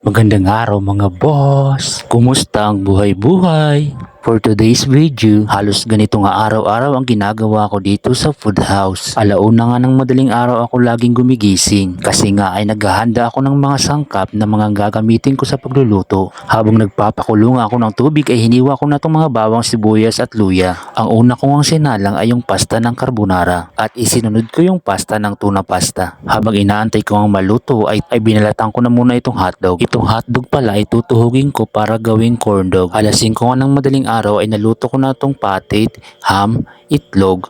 Magandang araw mga boss! Kumusta ang buhay-buhay? For today's video, halos ganito nga araw-araw ang ginagawa ko dito sa food house. Alauna nga ng madaling araw ako laging gumigising kasi nga ay naghahanda ako ng mga sangkap na mga gagamitin ko sa pagluluto. Habang nagpapakulong ako ng tubig ay hiniwa ko na itong mga bawang sibuyas at luya. Ang una ko ang sinalang ay yung pasta ng carbonara at isinunod ko yung pasta ng tuna pasta. Habang inaantay ko ang maluto ay, ay binalatan ko na muna itong hotdog. Itong hotdog pala ay tutuhugin ko para gawing corn dog. Alas 5 nga ng madaling araw ay naluto ko na itong patit, ham, itlog,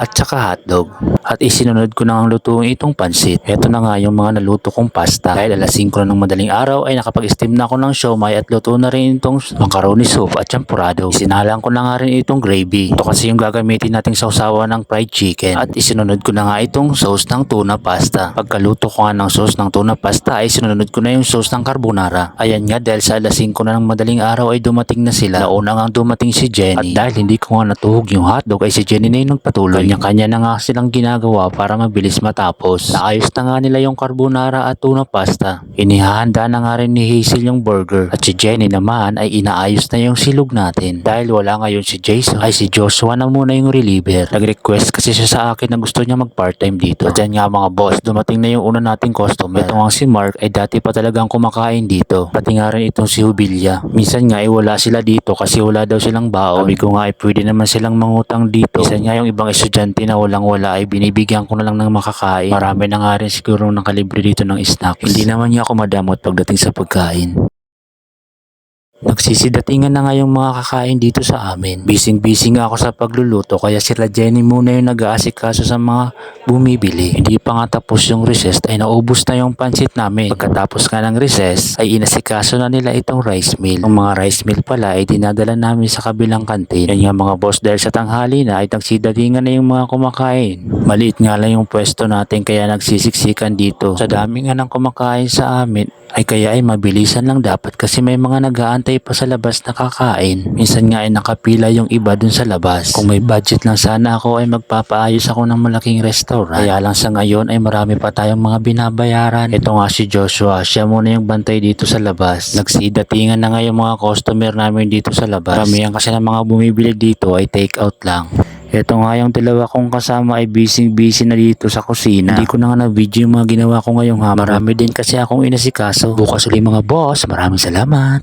at saka hotdog. At isinunod ko na ang lutuin itong pansit. Ito na nga yung mga naluto kong pasta. Dahil alas 5 na ng madaling araw ay nakapag-steam na ako ng siomay at luto na rin itong macaroni soup at champurado. Isinalang ko na nga rin itong gravy. Ito kasi yung gagamitin nating sausawa ng fried chicken. At isinunod ko na nga itong sauce ng tuna pasta. Pagkaluto ko nga ng sauce ng tuna pasta ay sinunod ko na yung sauce ng carbonara. Ayan nga dahil sa alas 5 na ng madaling araw ay dumating na sila. Nauna nga dumating si Jenny. At dahil hindi ko nga natuhog yung hotdog ay si Jenny na yung nagpatuloy. Kanya-kanya na nga silang ginagawa para mabilis matapos. Naayos na nga nila yung carbonara at tuna pasta. Inihahanda na nga rin ni Hazel yung burger. At si Jenny naman ay inaayos na yung silog natin. Dahil wala ngayon si Jason ay si Joshua na muna yung reliever. Nag-request kasi siya sa akin na gusto niya mag part-time dito. At dyan nga mga boss, dumating na yung una nating customer. Ito nga si Mark ay dati pa talagang kumakain dito. Pati nga rin itong si Hubilia. Minsan nga ay wala sila dito kasi wala daw silang baon. Sabi ko nga ay pwede naman silang mangutang dito. Minsan nga yung ibang estudyante na walang wala ay binibigyan ko na lang ng makakain. Marami na nga rin siguro ng kalibre dito ng snacks. Hindi naman niya ako madamot pagdating sa pagkain. Nagsisidatingan na nga yung mga kakain dito sa amin. Bising-busy nga ako sa pagluluto kaya sila Jenny muna yung nag-aasikaso sa mga bumibili. Hindi pa nga tapos yung recess ay naubos na yung pansit namin. Pagkatapos nga ng recess ay inasikaso na nila itong rice mill. Ang mga rice mill pala ay dinadala namin sa kabilang kantin. Yan nga mga boss dahil sa tanghali na ay nagsidatingan na yung mga kumakain. Maliit nga lang yung pwesto natin kaya nagsisiksikan dito. Sa dami nga ng kumakain sa amin ay kaya ay mabilisan lang dapat kasi may mga nag-aantay pa sa labas na kakain. Minsan nga ay nakapila yung iba dun sa labas. Kung may budget lang sana ako ay magpapaayos ako ng malaking restaurant. Kaya lang sa ngayon ay marami pa tayong mga binabayaran. Ito nga si Joshua, siya muna yung bantay dito sa labas. Nagsidatingan na nga yung mga customer namin dito sa labas. Karamihan kasi ng mga bumibili dito ay take out lang. Ito nga yung dalawa kong kasama ay busy-busy na dito sa kusina. Hindi ko na nga na-video yung mga ginawa ko ngayong hapon. Marami din kasi akong inasikaso. Bukas ulit mga boss. Maraming salamat.